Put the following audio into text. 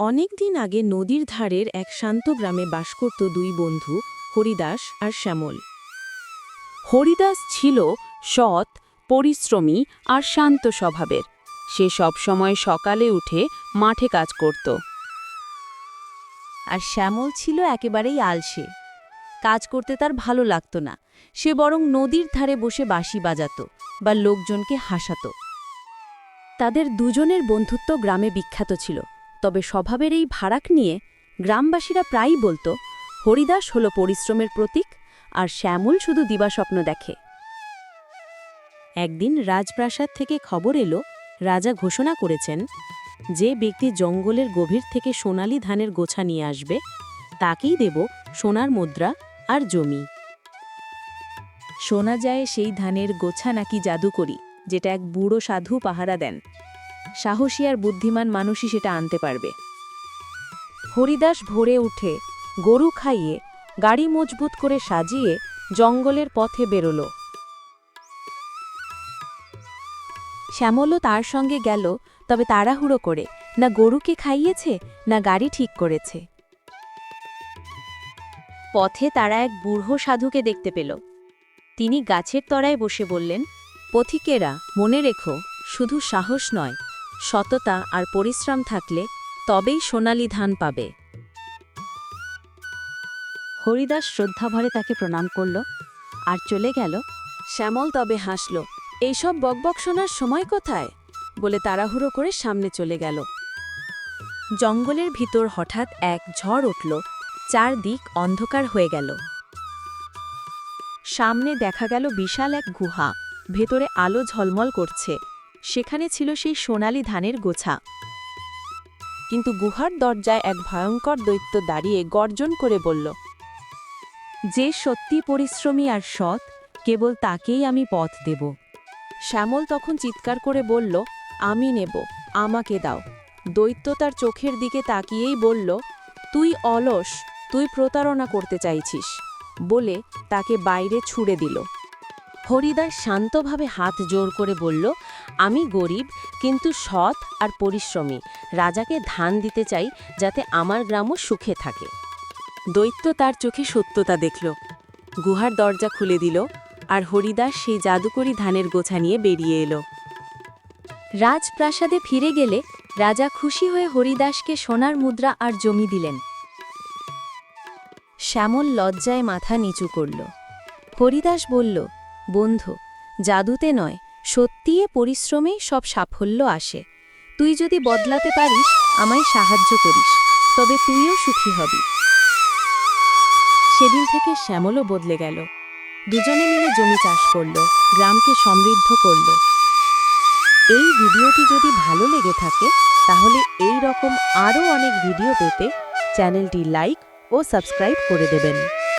অনেক দিন আগে নদীর ধারের এক শান্ত গ্রামে বাস করত দুই বন্ধু, হরিদাস আর শ্যামল। হরিদাস ছিল সৎ, পরিশ্রমী আর শান্ত স্বভাবের। সে সবসময় সকালে উঠে মাঠে কাজ করত। আর শ্যামল ছিল একেবারেই আলসে। কাজ করতে তার ভালো লাগতো না। সে বরং নদীর ধারে বসে বাঁশি বাজাতো বা লোকজনকে হাসাতো। তাদের দুজনের বন্ধুত্ব গ্রামে বিখ্যাত ছিল। তবে স্বভাবের এই ভাড়াক নিয়ে গ্রামবাসীরা প্রায়ই বলতো, হরিদাস হল পরিশ্রমের প্রতীক, আর শ্যামল শুধু দিবাস্বপ্ন দেখে। একদিন রাজপ্রাসাদ থেকে খবর এলো, রাজা ঘোষণা করেছেন, যে ব্যক্তি জঙ্গলের গভীর থেকে সোনালি ধানের গোছা নিয়ে আসবে, তাকেই দেব সোনার মুদ্রা আর জমি। শোনা যায় সেই ধানের গোছা নাকি জাদুকরি, যেটা এক বুড়ো সাধু পাহারা দেন। সাহসী আর বুদ্ধিমান মানুষই সেটা আনতে পারবে। হরিদাস ভোরে উঠে গরু খাইয়ে গাড়ি মজবুত করে সাজিয়ে জঙ্গলের পথে বেরোল। শ্যামলও তার সঙ্গে গেল, তবে তাড়াহুড়ো করে, না গরুকে খাইয়েছে, না গাড়ি ঠিক করেছে? পথে তারা এক বুড়ো সাধুকে দেখতে পেল। তিনি গাছের তরায় বসে বললেন, পথিকেরা, মনে রেখো, শুধু সাহস নয় সততা আর পরিশ্রম থাকলে তবেই সোনালি ধান পাবে। হরিদাস শ্রদ্ধাভরে তাকে প্রণাম করল আর চলে গেল। শ্যামল তবে হাসল, এইসব বকবক শোনার সময় কোথায়? বলে তাড়াহুড়ো করে সামনে চলে গেল। জঙ্গলের ভিতর হঠাৎ এক ঝড় উঠল, চারদিক অন্ধকার হয়ে গেল। সামনে দেখা গেল বিশাল এক গুহা, ভেতরে আলো ঝলমল করছে। সেখানে ছিল সেই সোনালি ধানের গোছা। কিন্তু গুহার দরজায় এক ভয়ঙ্কর দৈত্য দাঁড়িয়ে গর্জন করে বলল, যে সত্যি পরিশ্রমী আর সৎ, কেবল তাকেই আমি পথ দেব। শ্যামল তখন চিৎকার করে বলল, আমি নেব, আমাকে দাও। দৈত্য তার চোখের দিকে তাকিয়েই বলল, তুই অলস, তুই প্রতারণা করতে চাইছিস। বলে তাকে বাইরে ছুড়ে দিল। হরিদাস শান্তভাবে হাত জোর করে বলল, আমি গরিব, কিন্তু সৎ আর পরিশ্রমী। রাজাকে ধান দিতে চাই যাতে আমার গ্রামও সুখে থাকে। দৈত্য তার চোখে সত্যতা দেখল। গুহার দরজা খুলে দিল আর হরিদাস সেই জাদুকরি ধানের গোছা নিয়ে বেরিয়ে এলো। রাজপ্রাসাদে ফিরে গেলে রাজা খুশি হয়ে হরিদাসকে সোনার মুদ্রা আর জমি দিলেন। শ্যামল লজ্জায় মাথা নিচু করল। হরিদাস বলল বন্ধু, জাদুতে নয় সত্যিয়ে পরিশ্রমেই সব সাফল্য আসে। তুই যদি বদলাতে পারিস, আমায় সাহায্য করিস, তবে তুইও সুখী হবি। সেদিন থেকে শ্যামলও বদলে গেল। দুজনে মিলে জমি চাষ করল, গ্রামকে সমৃদ্ধ করল। এই ভিডিওটি যদি ভালো লেগে থাকে, তাহলে এই রকম আরও অনেক ভিডিও পেতে চ্যানেলটি লাইক ও সাবস্ক্রাইব করে দেবেন।